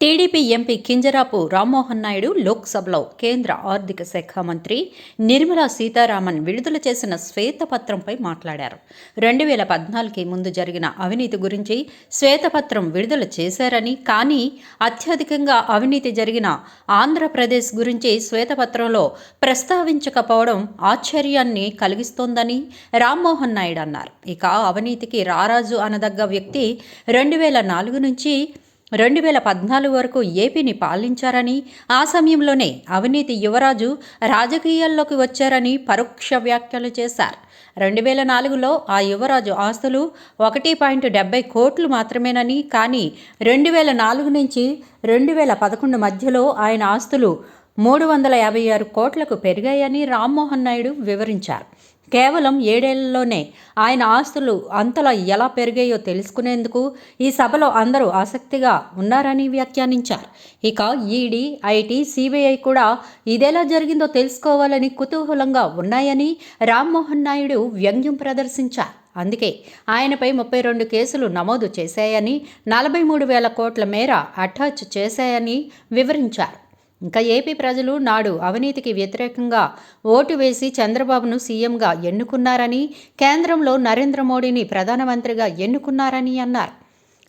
TDP MP Kinjarapu Rammohan Naidu లోక్సభలో కేంద్ర ఆర్థిక శాఖ మంత్రి నిర్మలా సీతారామన్ విడుదల చేసిన శ్వేతపత్రంపై మాట్లాడారు. రెండు వేల పద్నాలుగుకి ముందు జరిగిన అవినీతి గురించి శ్వేతపత్రం విడుదల చేశారని కానీ అత్యధికంగా అవినీతి జరిగిన ఆంధ్రప్రదేశ్ గురించి శ్వేతపత్రంలో ప్రస్తావించకపోవడం ఆశ్చర్యాన్ని కలిగిస్తోందని రామ్మోహన్ నాయుడు అన్నారు. ఇక అవినీతికి రారాజు అనదగ్గ వ్యక్తి రెండు వేల నాలుగు నుంచి రెండు వేల పద్నాలుగు వరకు ఏపీని పాలించారని ఆ సమయంలోనే అవినీతి యువరాజు రాజకీయాల్లోకి వచ్చారని పరోక్ష వ్యాఖ్యలు చేశారు. రెండు వేల నాలుగులో ఆ యువరాజు ఆస్తులు ఒకటి పాయింట్ డెబ్బై కోట్లు మాత్రమేనని కానీ రెండు వేల నాలుగు నుంచి రెండు వేల పదకొండు మధ్యలో ఆయన ఆస్తులు మూడు వందల యాభై ఆరు కోట్లకు పెరిగాయని రామ్మోహన్ నాయుడు వివరించారు. కేవలం ఏడేళ్ళలోనే ఆయన ఆస్తులు అంతలా ఎలా పెరిగాయో తెలుసుకునేందుకు ఈ సభలో అందరూ ఆసక్తిగా ఉన్నారని వ్యాఖ్యానించారు. ఇక ఈడీ ఐటీ సిబిఐ కూడా ఇదెలా జరిగిందో తెలుసుకోవాలని కుతూహలంగా ఉన్నాయని రామ్మోహన్ నాయుడు వ్యంగ్యం ప్రదర్శించారు. అందుకే ఆయనపై ముప్పై రెండు కేసులు నమోదు చేశాయని నలభై మూడు వేల కోట్ల మేర అటాచ్ చేశాయని వివరించారు. ఇంకా ఏపీ ప్రజలు నాడు అవినీతికి వ్యతిరేకంగా ఓటు వేసి చంద్రబాబును సీఎంగా ఎన్నుకున్నారని కేంద్రంలో నరేంద్ర మోడీని ప్రధానమంత్రిగా ఎన్నుకున్నారని అన్నారు.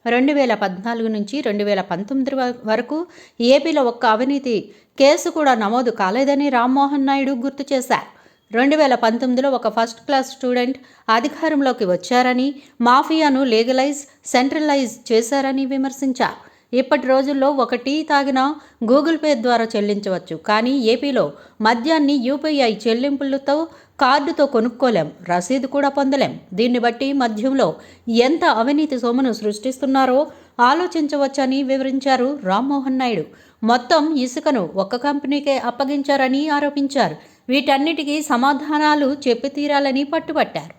రెండు వేల పద్నాలుగు నుంచి రెండు వేల పంతొమ్మిది వరకు ఏపీలో ఒక్క అవినీతి కేసు కూడా నమోదు కాలేదని రామ్మోహన్ నాయుడు గుర్తు చేశారు. రెండు వేల పంతొమ్మిదిలో ఒక ఫస్ట్ క్లాస్ స్టూడెంట్ అధికారంలోకి వచ్చారని మాఫియాను లీగలైజ్ సెంట్రలైజ్ చేశారని విమర్శించారు. ఇప్పటి రోజుల్లో ఒక టీ తాగినా గూగుల్ పే ద్వారా చెల్లించవచ్చు. కానీ ఏపీలో మద్యాన్ని యూపీఐ చెల్లింపులతో కార్డుతో కొనుక్కోలేం రసీదు కూడా పొందలేం. దీన్ని బట్టి మద్యంలో ఎంత అవినీతి సొమ్మును సృష్టిస్తున్నారో ఆలోచించవచ్చని వివరించారు రామ్మోహన్ నాయుడు. మొత్తం ఇసుకను ఒక్క కంపెనీకే అప్పగించారని ఆరోపించారు. వీటన్నిటికీ సమాధానాలు చెప్పి తీరాలని పట్టుబట్టారు.